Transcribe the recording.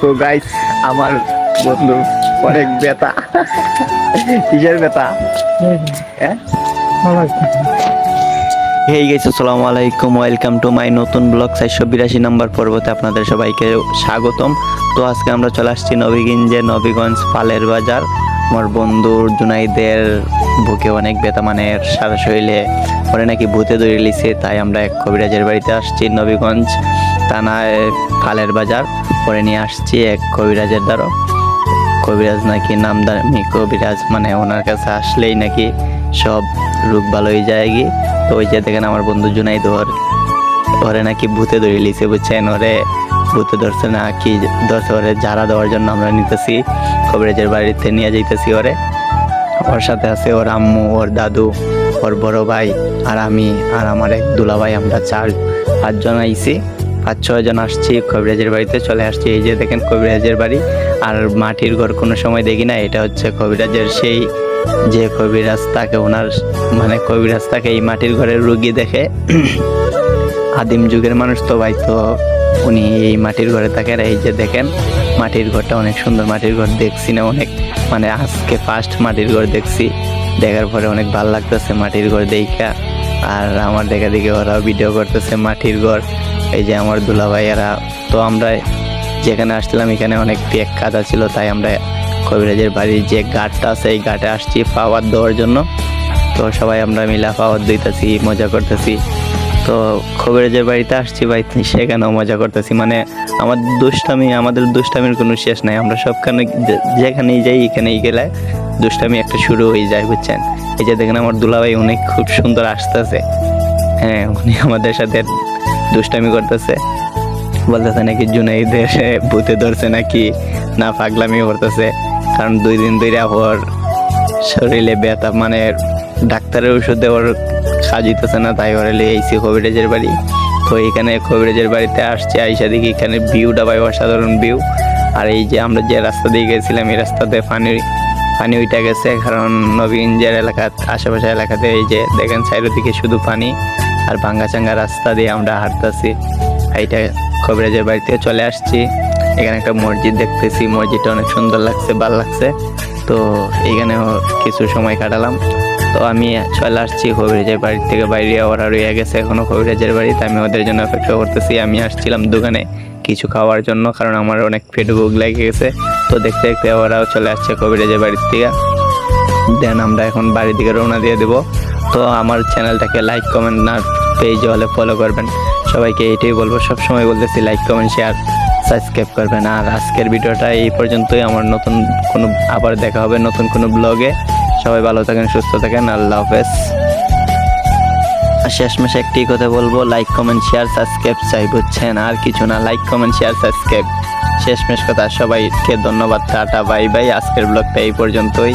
তো গাইস আমার বন্ধু অনেক ব্যথা কিসের ব্যথা হেই গাইস আসসালামু আলাইকুম ওয়েলকাম টু মাই নতুন ব্লগ চারশো বিরাশি নাম্বার পর্বতে আপনাদের সবাইকে স্বাগতম। তো আজকে আমরা চলে আসছি নবীগঞ্জে নবীগঞ্জ পালের বাজার। আমার বন্ধুর জুনাইদের বুকে অনেক ব্যথা মানে সারা শরীরে পরে নাকি ভূতে দৌড়ে লিছে তাই আমরা এক কবিরাজের বাড়িতে আসছি নবীগঞ্জ। থানায় পালের বাজার পরে নিয়ে আসছি এক কবিরাজের দ্বারা। কবিরাজ নাকি নাম নামদামি কবিরাজ মানে ওনার কাছে আসলেই নাকি সব রোগ ভালো হয়ে যায় গিয়ে। তো ওই যে দেখেন আমার বন্ধু জুনাই ধর ওরে নাকি ভূতে ধরে লিছে, বুঝছেন? ওরে ভূতে ধরছে না, কি ধরছে? ওরে ঝাড়া দেওয়ার জন্য আমরা নিতেছি, কবিরাজের বাড়িতে নিয়ে যাইতেছি ওরে। ওর সাথে আছে ওর আম্মু, ওর দাদু, ওর বড় ভাই, আর আমি আর আমার এক দুলা ভাই আমরা চার পাঁচজন আইছি। পাঁচ ছয় জন আসছি, কবিরাজের বাড়িতে চলে আসছি। এই যে দেখেন কবিরাজের বাড়ি। আর মাটির ঘর কোনো সময় দেখি না এটা হচ্ছে কবিরাজের সেই যে কবিরাজ তাকে ওনার মানে কবিরাজ তাকে এই মাটির ঘরের রুগী দেখে। আদিম যুগের মানুষ তো ভাই, তো উনি এই মাটির ঘরে থাকেন এই যে দেখেন, মাটির ঘরটা অনেক সুন্দর মাটির ঘর দেখছি না অনেক। মানে আজকে ফার্স্ট মাটির ঘর দেখছি। দেখার পরে অনেক ভালো লাগতেছে মাটির ঘর দেখা আর আমার দেখা দেখে ওরাও ভিডিও করতেছে মাটির ঘর। এই যে আমার দুলা ভাইয়েরা তো আমরা যেখানে আসছিলাম, এখানে অনেক পেক কাদা ছিল তাই আমরা কবিরাজের বাড়ির যে গাটটা আছে, এই গাটে আসছি পাওয়ার দেওয়ার জন্য। তো সবাই আমরা মিলা পাওয়ার দিতেছি, মজা করতেছি। তো কবিরাজের বাড়িতে আসছি ভাই, সেখানেও মজা করতেছি। মানে আমাদের দুষ্টামি, আমাদের দুষ্টামির কোনো শেষ নাই। আমরা সবখানে যেখানেই যাই, এখানেই গেলে দুষ্টামি একটা শুরু হয়ে যায়, বুঝছেন? এই যে দেখেন, আমার দুলাভাই অনেক খুব সুন্দর আসতেছে। হ্যাঁ উনি আমাদের সাথে দুষ্টামি করতেছে। বলতেছে নাকি জুনাইদের ভূতে ধরছে নাকি? না, পাগলামি করতেছে। কারণ দুই দিন ধরে ওর শরীরে ব্যথা মানে ডাক্তারের ওষুধে ওর সাজিতেছে না, তাই ওর এইসি কবিরাজের বাড়ি। তো এখানে কবিরাজের বাড়িতে আসছে, আইসা দেখি এখানে ভিউটা পাই অসাধারণ ভিউ। আর এই যে আমরা যে রাস্তা দিয়ে গেছিলাম, এই রাস্তাতে পানি পানি উঠে গেছে। কারণ নবীনগঞ্জের এলাকা আশেপাশে এলাকাতে এই যে দেখেন সাইডের দিকে শুধু পানি। আর ভাঙ্গা চাঙ্গা রাস্তা দিয়ে আমরা হাঁটতেছি। এইটা কবিরাজের বাড়িতে চলে আসছি। এখানে একটা মসজিদ দেখতেছি। মসজিদটা অনেক সুন্দর লাগছে, ভালো লাগছে। তো এখানেও কিছু সময় কাটালাম। তো আমি চলে আসছি কবিরাজের বাড়ি থেকে। বাইরে ওরা রয়ে গেছে এখনও কবিরাজের বাড়িতে আমি ওদের জন্য অপেক্ষা করতেছি। আমি আসছিলাম দোকানে কিছু খাওয়ার জন্য, কারণ আমার অনেক পেট ভোগ লেগে গেছে। তো দেখতে দেখতে ওরাও চলে আসছে কবিরাজের বাড়ির থেকে। দেন আমরা এখন বাড়ির দিকে রওনা দিয়ে দেবো। তো আমার চ্যানেলটাকে লাইক কমেন্ট না পেজে হলে ফলো করবেন। সবাইকে এইটাই বলব, সবসময় বলতেছি লাইক কমেন্ট শেয়ার সাবস্ক্রাইব করবেন। আর আজকের ভিডিওটা এই পর্যন্তই। আমার নতুন কোনো, আবার দেখা হবে নতুন কোনো ব্লগে সবাই ভালো থাকেন, সুস্থ থাকেন। আল্লাহ হাফেজ। আর শেষমেশে একটি কথা বলব লাইক কমেন্ট শেয়ার সাবস্ক্রাইব চাই, বুঝছেন? আর কিছু না লাইক কমেন্ট শেয়ার সাবস্ক্রাইব শেষমেশ কথা, সবাইকে ধন্যবাদ, টাটা বাই বাই আজকের ব্লগটা এই পর্যন্তই।